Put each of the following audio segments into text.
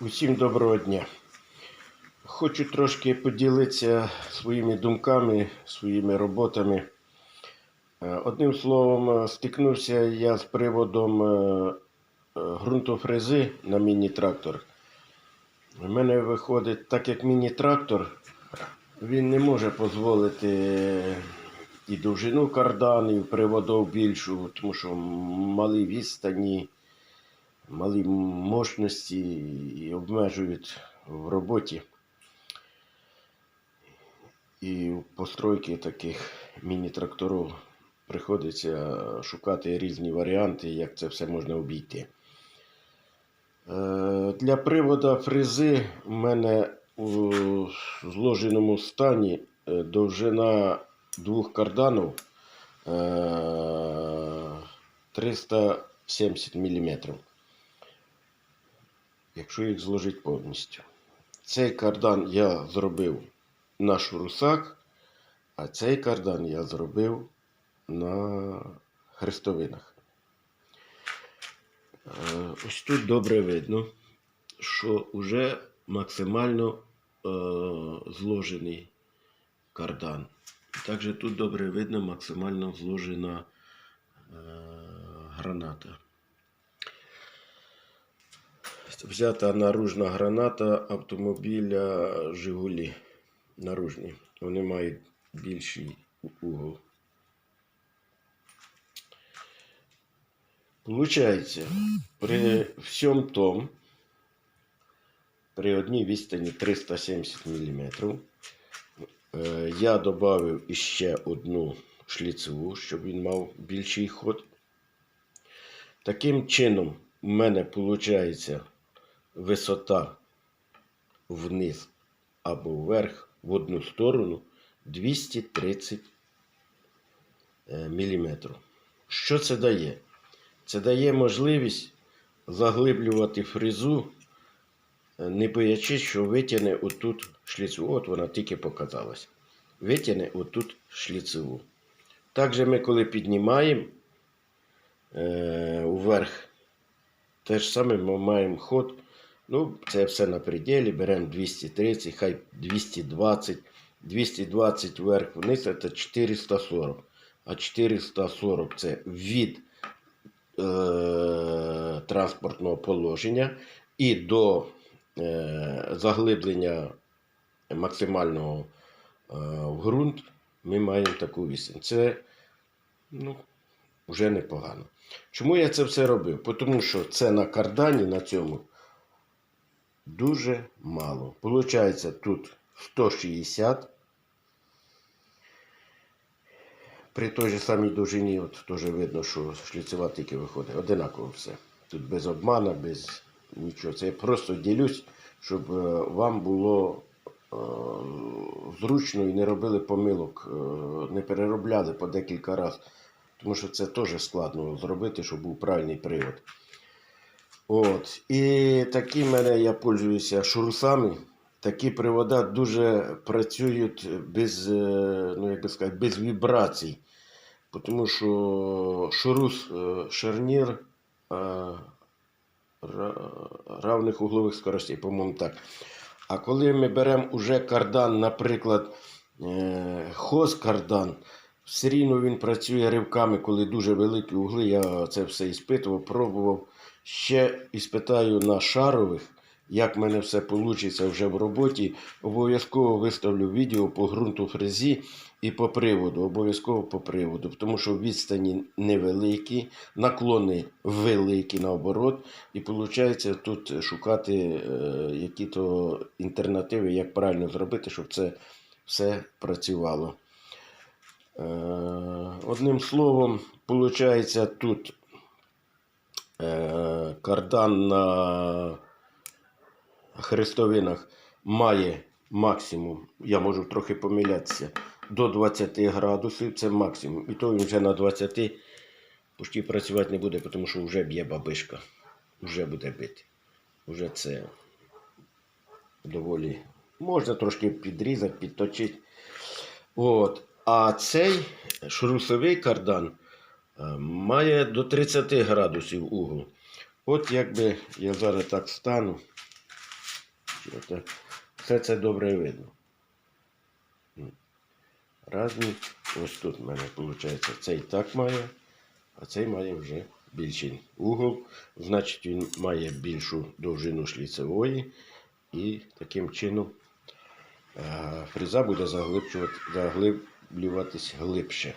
Усім доброго дня. Хочу трошки поділитися своїми думками, своїми роботами. Е, Одним словом, е, стикнувся я з приводом е, ґрунтофрези на міні-трактор. У мене виходить, так як міні-трактор, він не може дозволити і довжину карданів, приводов більшу, тому що малі відстані, малі мощності і обмежують в роботі. І в постройки таких міні-тракторів приходиться шукати різні варіанти, як це все можна обійти. Е, Для привода фрези в мене у зложеному стані е, довжина двох карданів е, 370 мм. Якщо їх зложити повністю. Цей кардан я зробив на шурусак, а цей кардан я зробив на хрестовинах. Е, Ось тут добре видно, що вже максимально е, зложений кардан. Також тут добре видно максимально зложена е, граната. Взята наружна граната автомобіля Жигулі. Наружні. Вони мають більший угол. Получається, при всьому тому, при одній відстані 370 мм, я додав іще одну шліцеву, щоб він мав більший ход. Таким чином, у мене виходить висота вниз або вверх в одну сторону 230 мм. Що це дає? Це дає можливість заглиблювати фрезу, е, не боячись, що витягне отут шліцеву. От вона тільки показалась. Витягне отут шліцеву. Також ми, коли піднімаємо е, вверх, те ж саме ми маємо ход. Ну, це все на пределі. Беремо 230, хай 220, 220 вверх вниз це 440. А 440 це від е, транспортного положення і до е, заглиблення максимального е, в ґрунт ми маємо таку вісень. Це ну, вже непогано. Чому я це все робив? Тому що це на кардані на цьому дуже мало. Получається тут 160. При той же самій довжині, от теж видно, що шліцева тільки виходить. Одинаково все. Тут без обмана, без нічого. Це я просто ділюсь, щоб е, вам було е, зручно і не робили помилок, е, не переробляли по декілька разів. Тому що це теж складно зробити, щоб був правильний привод. От. І такі мене я пользуюся шурусами. Такі привода дуже працюють без, е, ну, як би сказати, без вібрацій. Тому що шурус е, шарнір е, равних углових скоростей, по-моєму, так. А коли ми беремо уже кардан, наприклад, хоз кардан, все рівно він працює ривками, коли дуже великі угли. Я це все іспитував, пробував. Ще іспитаю на шарових, як в мене все вийде вже в роботі. Обов'язково виставлю відео по ґрунту фрезі і по приводу. Обов'язково по приводу, тому що відстані невеликі, наклони великі наоборот. І виходить тут шукати е, які-то альтернативи, як правильно зробити, щоб це все працювало. Е, Одним словом, виходить тут е, кардан на хрестовинах має максимум, я можу трохи помилятися, до 20 градусів це максимум. І то він вже на 20 почти працювати не буде, тому що вже б'є бабишка. Вже буде бити. Вже це доволі. Можна трошки підрізати, підточити. От. А цей шрусовий кардан е, має до 30 градусів угол. От якби я зараз так стану, Все це добре видно. Разні. Ось тут в мене виходить, цей так має, а цей має вже більший угол. Значить, він має більшу довжину шліцевої. І таким чином е, фреза буде заглиблювати, заглиблюватись глибше.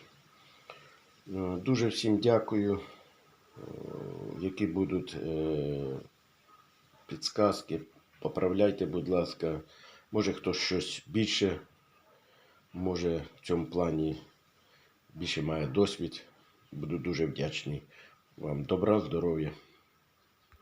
Ну, Дуже всім дякую, е, які будуть е, підсказки. Поправляйте, будь ласка. Може хтось щось більше, може в цьому плані більше має досвід. Буду дуже вдячний вам. Добра, здоров'я.